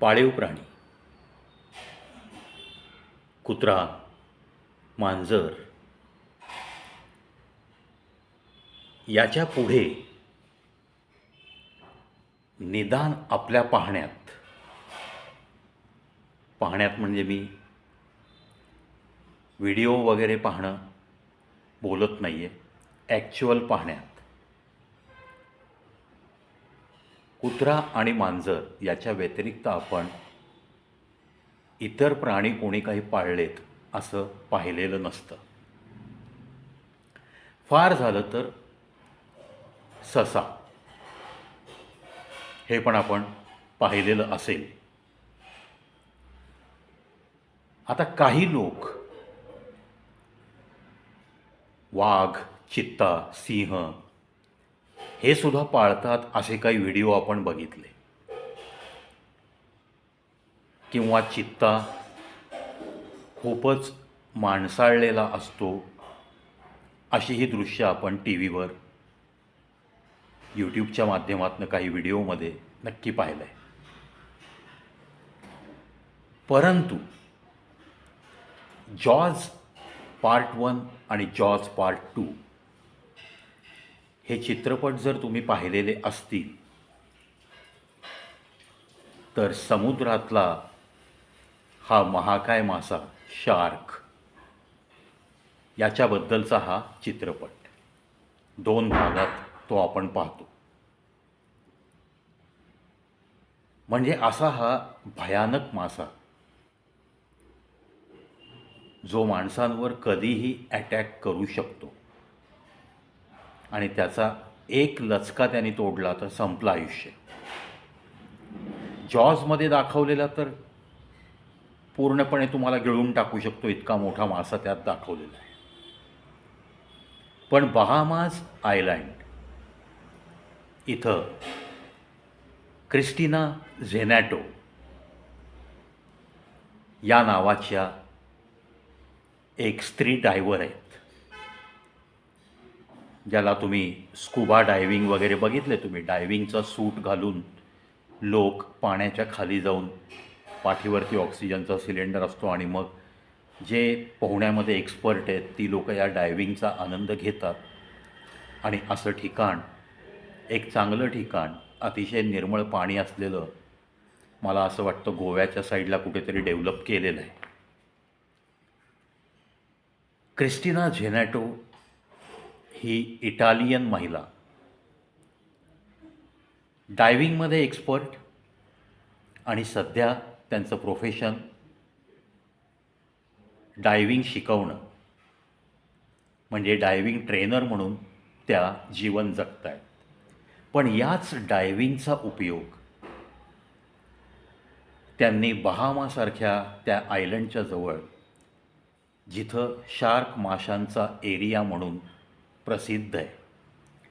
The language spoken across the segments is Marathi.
पाळीव प्राणी. कुत्रा मांजर. याच्यापुढे निदान आपल्या पाहण्यात पाहण्यात म्हणजे मी व्हिडिओ वगैरे पाहणं बोलत नाही आहे ॲक्च्युअल पाहण्यात. कुत्रा आणि मांजर याच्या व्यतिरिक्त आपण इतर प्राणी कोणी काही पाळलेत असं पाहिलेलं नसतं. फार झालं तर ससा. हे पण आपण पाहिलेलं असेल. आता काही लोक वाघ चित्ता सिंह हे सुद्धा पाळतात असे काही व्हिडिओ आपण बघितले. किंवा चित्ता खूपच माणसाळलेला असतो अशी ही दृश्य आपण टी व्हीवर यूट्यूबच्या माध्यमातून काही व्हिडिओमध्ये नक्की पाहिलं आहे परंतु जॉज पार्ट वन आणि जॉज पार्ट टू हे चित्रपट जर तुम्ही पाहिलेले असतील तर समुद्रातला हा महाकाय मासा शार्क याच्याबद्दलचा हा चित्रपट. दोन भागात तो आपण पाहतो. म्हणजे असा हा भयानक मासा जो माणसांवर कधीही अटॅक करू शकतो. आणि त्याचा एक लचका त्याने तोडला तर संपलं आयुष्य. जॉजमध्ये दाखवलेला तर पूर्णपणे तुम्हाला गिळून टाकू शकतो इतका मोठा मासा त्यात दाखवलेला आहे. पण बहामाज आयलँड इथं क्रिस्टिना झेनॅटो या नावाच्या एक स्त्री डायव्हर आहेत ज्याला तुम्ही स्कुबा डायव्हिंग वगैरे बघितले तुम्ही डायव्हिंगचा सूट घालून लोक पाण्याच्या खाली जाऊन पाठीवरती ऑक्सिजनचा सिलेंडर असतो आणि मग जे पोहण्यामध्ये एक्सपर्ट आहेत ती लोक या डायव्हिंगचा आनंद घेतात. आणि असं ठिकाण एक चांगलं ठिकाण अतिशय निर्मळ पाणी असलेलं मला असं वाटतं गोव्याच्या साईडला कुठेतरी डेव्हलप केलेलं आहे. क्रिस्टिना झेनॅटो ही इटालियन महिला. डायव्हिंगमध्ये एक्सपर्ट आणि सध्या त्यांचं प्रोफेशन डायविंग शिकवणं. म्हणजे डायविंग ट्रेनर म्हणून त्या जीवन जगत आहेत पण याच डायविंगचा उपयोग त्यांनी बहामासारख्या त्या आयलंडच्या जवळ जिथं शार्क माशांचा एरिया म्हणून प्रसिद्ध आहे.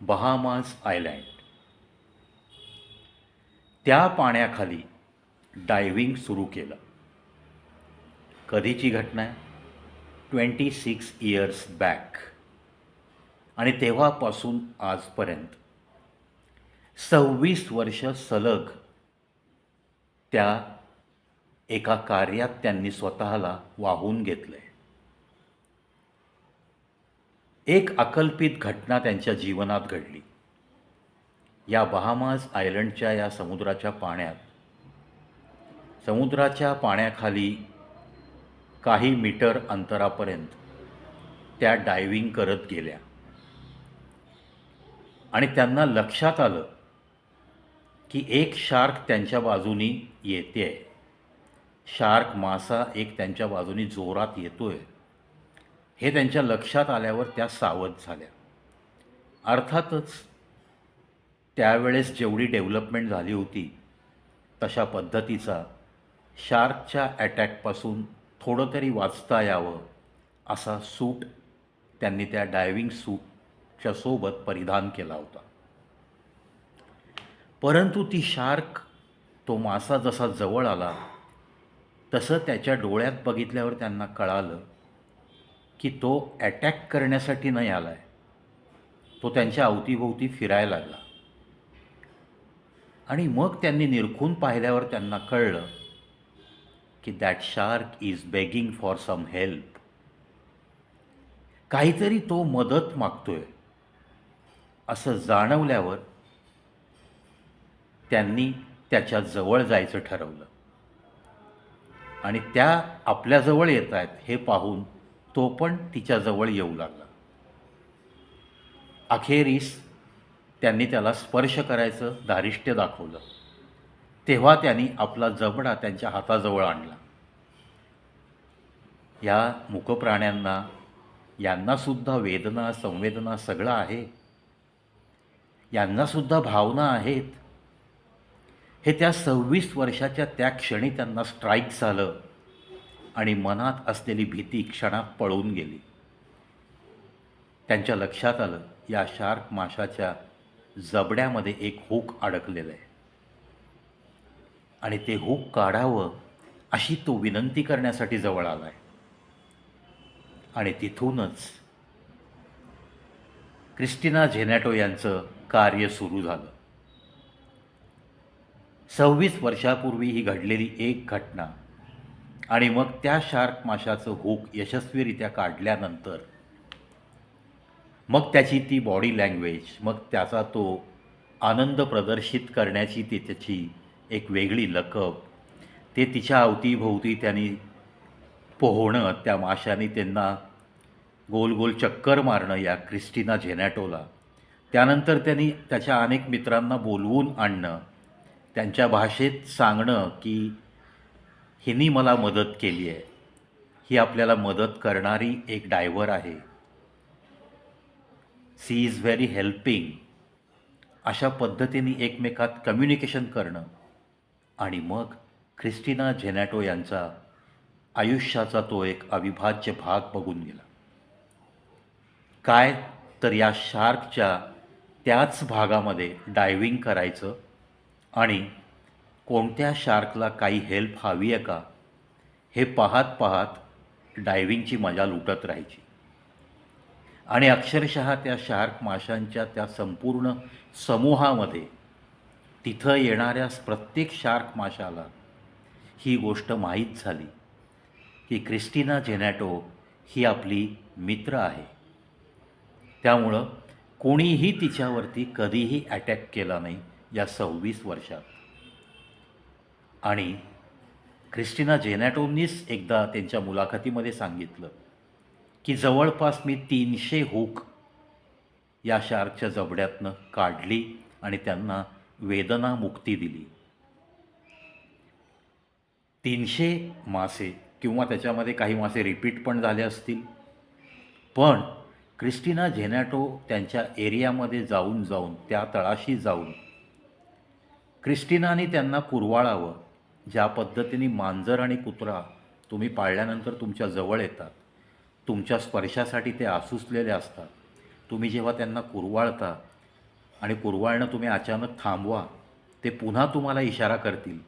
बहामास आयलँड त्या पाण्याखाली डायव्हिंग सुरू केलं. कधीची घटना आहे? ट्वेंटी सिक्स इयर्स बॅक आणि तेव्हापासून आजपर्यंत. सव्वीस वर्ष सलग त्या एका कार्यात त्यांनी स्वतःला वाहून घेतलं आहे एक अकल्पित घटना त्यांच्या जीवनात घडली. या बहामाज आयलंडच्या या समुद्राच्या पाण्यात समुद्राच्या पाण्याखाली काही मीटर अंतरापर्यंत त्या डायव्हिंग करत गेल्या. आणि त्यांना लक्षात आलं की एक शार्क त्यांच्या बाजूनी येते आहे शार्क मासा एक त्यांच्या बाजूनी जोरात येतोय. हे त्यांच्या लक्षात आल्यावर त्या सावध झाल्या. अर्थातच त्यावेळेस जेवढी डेव्हलपमेंट झाली होती तशा पद्धतीचा शार्कच्या अटॅकपासून थोडं तरी वाचता यावं असा सूट त्यांनी त्या डायव्हिंग सूटच्या सोबत परिधान केला होता. परंतु ती शार्क तो मासा जसा जवळ आला तसं त्याच्या डोळ्यात बघितल्यावर त्यांना कळालं की तो अटॅक करण्यासाठी नाही आला आहे तो त्यांच्या अवतीभोवती फिरायला लागला. आणि मग त्यांनी निरखून पाहिल्यावर त्यांना कळलं की that shark is begging for some help काहीतरी तो मदत मागतोय. असं जाणवल्यावर त्यांनी त्याच्याजवळ जायचं ठरवलं. आणि त्या आपल्याजवळ येत आहेत हे पाहून तो पण तिच्याजवळ येऊ लागला. अखेरीस त्यांनी त्याला स्पर्श करायचं दारिष्ट्य दाखवलं. तेव्हा त्यांनी आपला जबडा त्यांच्या हाताजवळ आणला. या मुकप्राण्यांना यांनासुद्धा वेदना संवेदना सगळं आहे. यांनासुद्धा भावना आहेत. हे त्या सव्वीस वर्षाच्या त्या क्षणी त्यांना स्ट्राईक झालं. आणि मनात असलेली भीती क्षणात पळून गेली. त्यांच्या लक्षात आलं या शार्क माशाच्या जबड्यामध्ये एक हुक अडकलेलं आहे. आणि ते हुक काढावं अशी तो विनंती करण्यासाठी जवळ आला आहे. आणि तिथूनच क्रिस्टिना झेनॅटो यांचं कार्य सुरू झालं. सव्वीस वर्षापूर्वी ही घडलेली एक घटना आणि मग त्या शार्क माशाचं हुक यशस्वीरित्या काढल्यानंतर मग त्याची ती बॉडी लँग्वेज मग त्याचा तो आनंद प्रदर्शित करण्याची ती त्याची एक वेगळी लकब ते तिच्या अवतीभोवती त्यांनी पोहणं त्या माशाने त्यांना गोल गोल चक्कर मारणं या क्रिस्टिना झेनॅटोला. त्यानंतर त्यांनी त्याच्या अनेक मित्रांना बोलवून आणणं त्यांच्या भाषेत सांगणं की हिनी मला मदत केली आहे. ही आपल्याला मदत करणारी एक डायव्हर आहे. She is very helping. अशा पद्धतीने एकमेकात कम्युनिकेशन करणं. आणि मग ख्रिस्टिना झेनॅटो यांचा आयुष्याचा तो एक अविभाज्य भाग बघून गेला. काय तर या शार्कच्या त्याच भागामध्ये डायविंग करायचं आणि कोणत्या शार्कला काही हेल्प हवी आहे का? हे पाहत पाहत डायव्हिंगची मजा लुटत राहायची. आणि अक्षरशः त्या शार्क माशांच्या त्या संपूर्ण समूहामध्ये तिथं येणाऱ्या प्रत्येक शार्क माशाला ही गोष्ट माहीत झाली की क्रिस्टिना झेनॅटो ही आपली मित्र आहे. त्यामुळं कोणीही तिच्यावरती कधीही अटॅक केला नाही या सव्वीस वर्षात. आणि क्रिस्टिना जेनॅटोमनीस एकदा त्यांच्या मुलाखतीमध्ये सांगितलं की जवळपास मी तीनशे हुक या शार्कच्या जबड्यातनं काढली आणि त्यांना वेदना मुक्ती दिली. तीनशे मासे किंवा त्याच्यामध्ये काही मासे रिपीट पण झाले असतील. पण क्रिस्टिना झेनॅटो त्यांच्या एरियामध्ये जाऊन जाऊन त्या तळाशी जाऊन क्रिस्टिनाने त्यांना कुरवाळावं ज्या पद्धतीने मांजर आणि कुत्रा तुम्ही पाळल्यानंतर तुमच्या जवळ येतात तुमच्या स्पर्शासाठी ते आसुसलेले असतात तुम्ही जेव्हा त्यांना कुरवाळता आणि कुरवाळणं तुम्ही अचानक थांबवा ते पुन्हा तुम्हाला इशारा करतील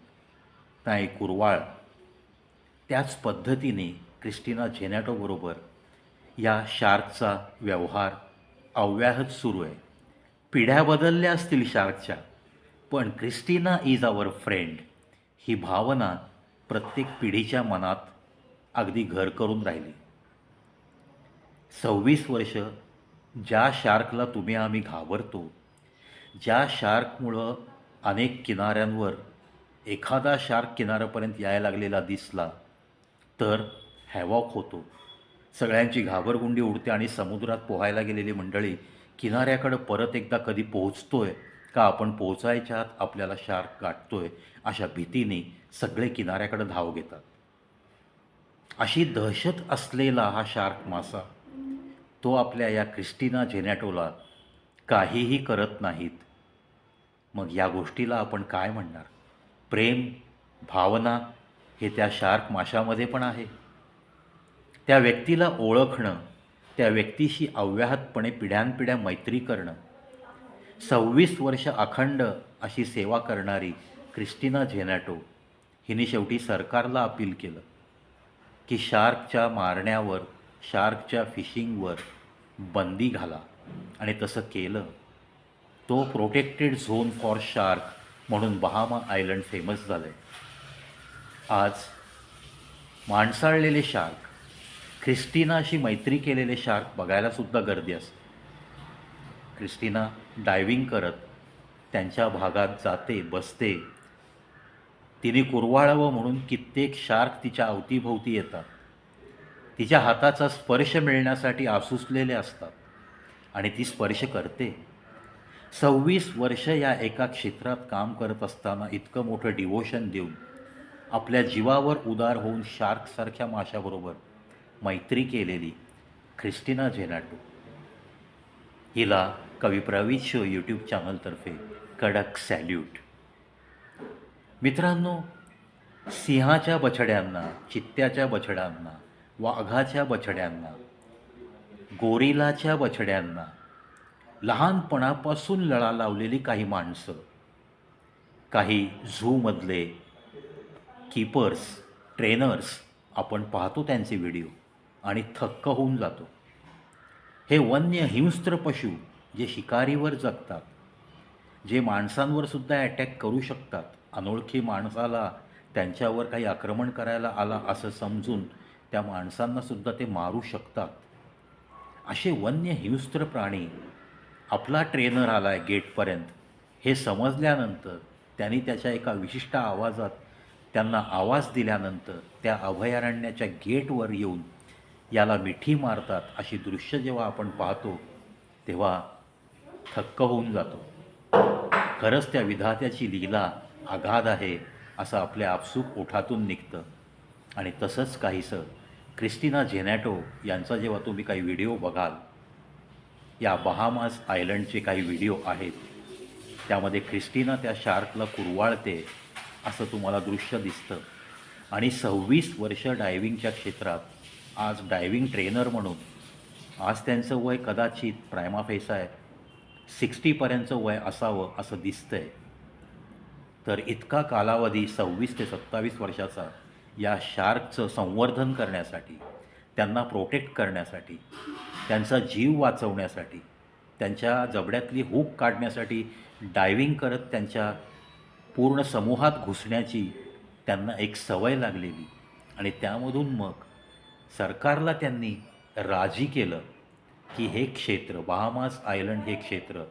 नाही कुरवाळ. त्याच पद्धतीने क्रिस्टिना झेनॅटोबरोबर या शार्कचा व्यवहार अव्याहत सुरू आहे. पिढ्या बदलल्या असतील शार्कच्या पण क्रिस्टिना इज आवर फ्रेंड. ही भावना प्रत्येक पिढीच्या मनात अगदी घर करून राहिली. सव्वीस वर्ष ज्या शार्कला तुम्ही आम्ही घाबरतो ज्या शार्कमुळं अनेक किनाऱ्यांवर एखादा शार्क किनाऱ्यापर्यंत यायला लागलेला दिसला तर हॅवॉक होतो. सगळ्यांची घाबरगुंडी उडते आणि समुद्रात पोहायला गेलेली मंडळी किनाऱ्याकडं परत एकदा कधी पोहोचतोय का आपण पोहोचायच्या आत आपल्याला शार्क गाठतोय अशा भीतीने सगळे किनाऱ्याकडे धाव घेतात. अशी दहशत असलेला हा शार्क मासा तो आपल्या या क्रिस्टिना झेनॅटोला काहीही करत नाहीत. मग या गोष्टीला आपण काय म्हणणार? प्रेम भावना हे त्या शार्क माशामध्ये पण आहे. त्या व्यक्तीला ओळखणं त्या व्यक्तीशी अव्याहतपणे पिढ्यानपिढ्या मैत्री करणं सव्वीस वर्ष अखंड अशी सेवा करणारी क्रिस्टिना झेनॅटो हिने शेवटी सरकारला अपील केलं की शार्कच्या मारण्यावर शार्कच्या फिशिंगवर बंदी घाला. आणि तसं केलं. तो प्रोटेक्टेड झोन फॉर शार्क म्हणून बहामा आयलंड फेमस झालं आहे आज माणसाळलेले शार्क ख्रिस्टिनाशी मैत्री केलेले शार्क बघायलासुद्धा गर्दी असते. क्रिस्टिना डायविंग करत त्यांच्या भागात जाते बसते. तिने कुरवाळावं म्हणून कित्येक शार्क तिच्या अवतीभोवती येतात. तिच्या हाताचा स्पर्श मिळण्यासाठी आसुसलेले असतात आणि ती स्पर्श करते. सव्वीस वर्ष या एका क्षेत्रात काम करत असताना इतकं मोठं डिवोशन देऊन आपल्या जीवावर उदार होऊन शार्कसारख्या माशाबरोबर मैत्री केलेली ख्रिस्टिना झेनाटो. हिला कवी प्रवीत शो यूट्यूब चॅनलतर्फे कडक सॅल्यूट. मित्रांनो सिंहाच्या बछड्यांना चित्त्याच्या बछड्यांना वाघाच्या बछड्यांना गोरिलाच्या बछड्यांना लहानपणापासून लळा लावलेली काही माणसं काही झूमधले कीपर्स ट्रेनर्स आपण पाहतो त्यांचे व्हिडिओ आणि थक्क होऊन जातो. हे वन्य हिंस्त्र पशु जे शिकारीवर जगतात जे माणसांवर सुद्धा अटॅक करू शकतात अनोळखी माणसाला त्यांच्यावर काही आक्रमण करायला आला असं समजून त्या माणसांना सुद्धा ते मारू शकतात. असे वन्य हिंस्त्र प्राणी आपला ट्रेनर आला आहे गेटपर्यंत. हे समजल्यानंतर त्यांनी त्याच्या एका विशिष्ट आवाजात त्यांना आवाज दिल्यानंतर त्या अभयारण्याच्या गेटवर येऊन याला मिठी मारतात अशी दृश्य जेव्हा आपण पाहतो तेव्हा थक्क होऊन जातो. खरंच त्या विधात्याची लीला आघाद आहे असं आपल्या आपसूक ओठातून निघतं. आणि तसंच काहीसं क्रिस्टिना झेनॅटो यांचा जेव्हा तुम्ही काही व्हिडिओ बघाल या बहामास आयलंडचे काही व्हिडिओ आहेत त्यामध्ये क्रिस्टिना त्या शार्कला कुरवाळते असं तुम्हाला दृश्य दिसतं. आणि सव्वीस वर्ष डायविंगच्या क्षेत्रात आज डायविंग ट्रेनर म्हणून आज त्यांचं वय कदाचित प्रायमाफेसा आहे सिक्स्टीपर्यंतचं वय असावं असं दिसतंय. तर इतका कालावधी सव्वीस ते सत्तावीस वर्षाचा या शार्कचं संवर्धन करण्यासाठी त्यांना प्रोटेक्ट करण्यासाठी त्यांचा जीव वाचवण्यासाठी त्यांच्या जबड्यातली हूक काढण्यासाठी डायविंग करत त्यांच्या पूर्ण समूहात घुसण्याची त्यांना एक सवय लागलेली. आणि त्यामधून मग सरकारला त्यांनी राजी केलं. की हे क्षेत्र बहामास आयलंड हे क्षेत्र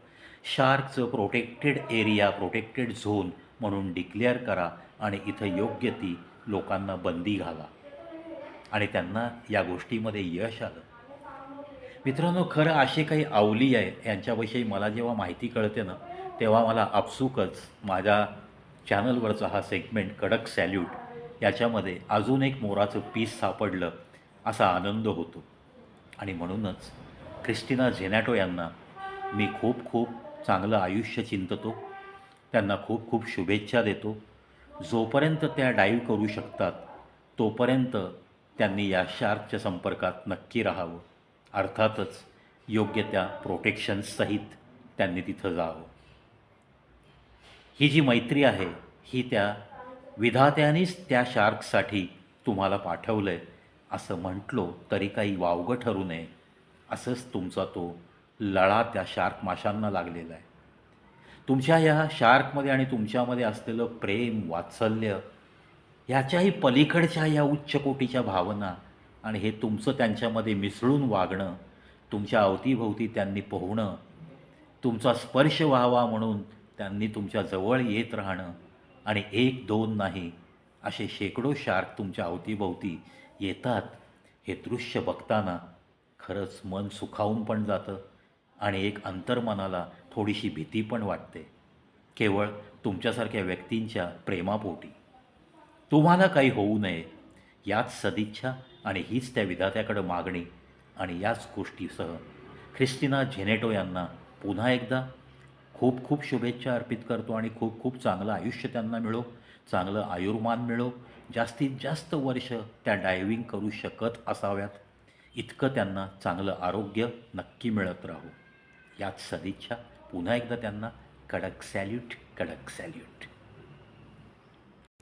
शार्कचं प्रोटेक्टेड एरिया प्रोटेक्टेड झोन म्हणून डिक्लेअर करा आणि इथं योग्य ती लोकांना बंदी घाला. आणि त्यांना या गोष्टीमध्ये यश आलं. मित्रांनो खरं असे काही आवली आहे यांच्याविषयी मला जेव्हा माहिती कळते ना तेव्हा मला आपसुकच माझ्या चॅनलवरचा हा सेगमेंट कडक सॅल्यूट याच्यामध्ये अजून एक मोराचं पीस सापडलं असा आनंद होतो. आणि म्हणूनच क्रिस्टिना झेनॅटो यांना मी खूप खूप चांगलं आयुष्य चिंततो. त्यांना खूप खूप शुभेच्छा देतो. जोपर्यंत त्या डाईव्ह करू शकतात तोपर्यंत त्यांनी या शार्कच्या संपर्कात नक्की राहावं. अर्थातच योग्य त्या प्रोटेक्शन्ससहित त्यांनी तिथं जावं. ही जी मैत्री आहे ही त्या विधात्यानेच त्या शार्कसाठी तुम्हाला पाठवलं आहे असं म्हटलो तरी काही वावगं ठरू नये. असंच तुमचा तो लळा त्या शार्क माशांना लागलेला आहे. तुमच्या या शार्कमध्ये आणि तुमच्यामध्ये असलेलं प्रेम वात्सल्य ह्याच्याही पलीकडच्या या उच्च कोटीच्या भावना आणि हे तुमचं त्यांच्यामध्ये मिसळून वागणं तुमच्या अवतीभोवती त्यांनी पोहणं तुमचा स्पर्श व्हावा म्हणून त्यांनी तुमच्या जवळ येत राहणं आणि एक दोन नाही असे शेकडो शार्क तुमच्या अवतीभोवती येतात हे दृश्य बघताना खरंच मन सुखावून पण जातं आणि एक अंतर्मनाला थोडीशी भीती पण वाटते. केवळ तुमच्यासारख्या व्यक्तींच्या प्रेमापोटी. तुम्हाला काही होऊ नये. याच सदिच्छा आणि हीच त्या विधात्याकडं मागणी आणि याच गोष्टीसह ख्रिस्टिना झेनेटो यांना पुन्हा एकदा खूप खूप शुभेच्छा अर्पित करतो आणि खूप खूप चांगलं आयुष्य त्यांना मिळो चांगलं आयुर्मान मिळो. जास्तीत जास्त वर्ष त्या डायविंग करू शकत असाव्यात. इतकं त्यांना चांगलं आरोग्य नक्की मिळत राहो. याच सदिच्छा. पुन्हा एकदा त्यांना कडक सॅल्यूट कडक सॅल्यूट.